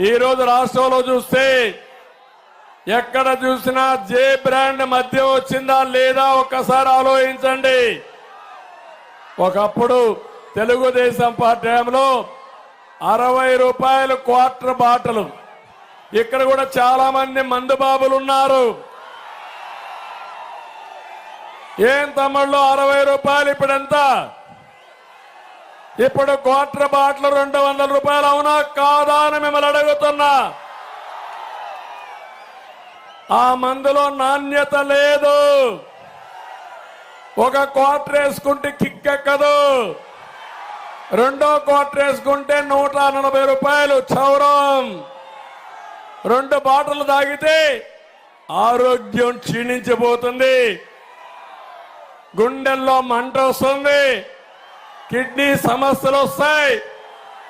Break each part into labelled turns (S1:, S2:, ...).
S1: ఈరోజు రాష్ట్రంలో చూస్తే ఎక్కడ చూసినా జే బ్రాండ్ మధ్య వచ్చిందా లేదా ఒక్కసారి ఆలోచించండి. ఒకప్పుడు తెలుగుదేశం పార్టీ టైంలో అరవై రూపాయలు క్వార్టర్ బాటలు. ఇక్కడ కూడా చాలా మంది మందు బాబులు ఉన్నారు. ఏం తమ్ముళ్ళు అరవై రూపాయలు ఇప్పుడు ఎంత ఇప్పుడు క్వార్టర్ బాట్లు రెండు వందల రూపాయలు అవునా? కాదా అని మిమ్మల్ని అడుగుతున్నా. ఆ మందులో నాణ్యత లేదు. ఒక క్వార్టర్ వేసుకుంటే కిక్ ఎక్కదు. రెండో క్వార్టర్ వేసుకుంటే నూట నలభై రూపాయలు చౌరం. రెండు బాటలు తాగితే ఆరోగ్యం క్షీణించిపోతుంది. గుండెల్లో మంట వస్తుంది. కిడ్నీ సమస్యలు వస్తాయి.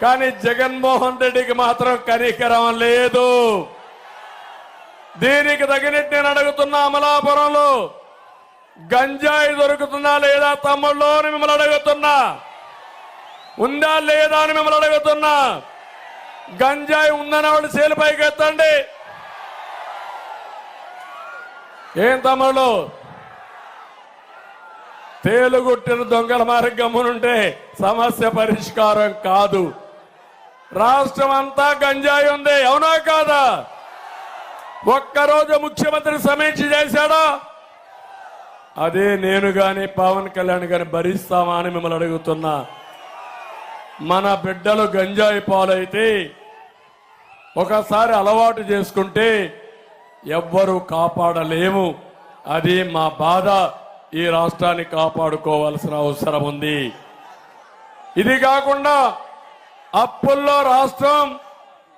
S1: కానీ జగన్మోహన్ రెడ్డికి మాత్రం కనికరం లేదు. దీనికి తగినట్టు నేను అడుగుతున్నా అమలాపురంలో. గంజాయి దొరుకుతుందా లేదా తమ్ముళ్ళు అని మిమ్మల్ని అడుగుతున్నా. ఉందా లేదా అని మిమ్మల్ని అడుగుతున్నా. గంజాయి ఉందని వాళ్ళు చేలు పైకి ఎత్తండి ఏం తమ్ముళ్ళు? తేలుగుట్టిన దొంగల మార్గమునుంటే సమస్య పరిష్కారం కాదు. రాష్ట్రం అంతా గంజాయి ఉంది అవునా కాదా? ఒక్కరోజు ముఖ్యమంత్రి సమీక్ష చేశాడా? అదే నేను గాని పవన్ కళ్యాణ్ గాని భరిస్తామా అని మిమ్మల్ని అడుగుతున్నా. మన బిడ్డలు గంజాయి పాలైతే ఒకసారి అలవాటు చేసుకుంటే ఎవ్వరూ కాపాడలేము. అది మా బాధ. ఈ రాష్ట్రాన్ని కాపాడుకోవాల్సిన అవసరం ఉంది. ఇది కాకుండా అప్పుల్లో రాష్ట్రం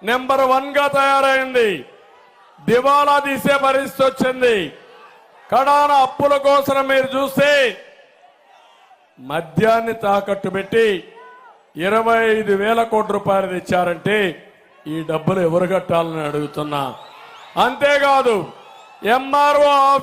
S1: నెంబర్ వన్గా తయారైంది. దివాలా తీసే పరిస్థితి వచ్చింది. కడాన అప్పుల కోసం మీరు చూస్తే మద్యాన్ని తాకట్టు పెట్టి ఇరవై ఐదు వేల కోట్ల రూపాయలు తెచ్చారంటే ఈ డబ్బులు ఎవరు కట్టాలని అడుగుతున్నా. అంతేకాదు ఎంఆర్ఓ